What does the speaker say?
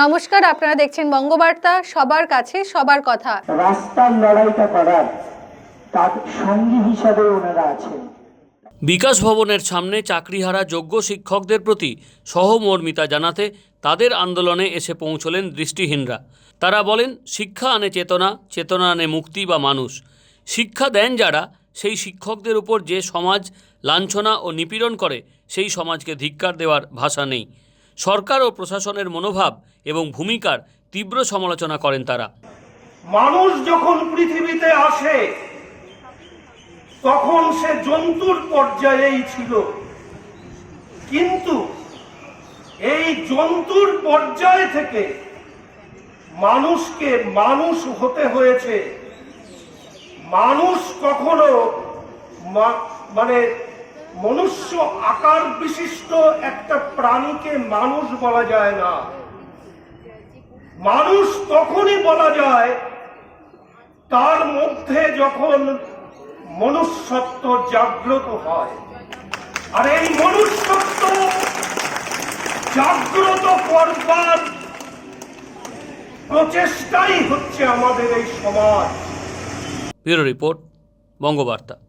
নমস্কার আপনারা দেখছেন বঙ্গবার্তা সবার কাছে সবার কথা। রাস্তার লড়াইটা করার তার সঙ্গী হিসাবে ওনারা আছেন। বিকাশ ভবনের সামনে চাকরিহারা যোগ্য শিক্ষকদের প্রতি সহমর্মিতা জানাতে তাদের আন্দোলনে এসে পৌঁছলেন দৃষ্টিহীনরা। তারা বলেন শিক্ষা আনে চেতনা চেতনা আনে মুক্তি বা মানুষ। শিক্ষা দেন যারা সেই শিক্ষকদের উপর যে সমাজ লাঞ্ছনা ও নিপীড়ন করে সেই সমাজকে ধিক্কার দেওয়ার ভাষা নেই। সরকার ও প্রশাসনের মনোভাব এবং ভূমিকার তীব্র সমালোচনা করেন তারা। মানুষ যখন পৃথিবীতে আসে, তখন সে জন্তুর পর্যায়েই ছিল। কিন্তু এই জন্তুর পর্যায় থেকে মানুষকে মানুষ হতে হয়েছে। মানুষ কখনো মানে মনুষ্য আকার বিশিষ্ট একটা প্রাণীকে মানুষ বলা যায় না। মানুষ তখনই বলা যায়, তার মধ্যে যখন মনুষ্যত্ব জাগ্রত হয়। আর এই মনুষ্যত্ব জাগ্রত করবার প্রচেষ্টাই হচ্ছে আমাদের এই সমাজ। Bureau report, Bangabarta.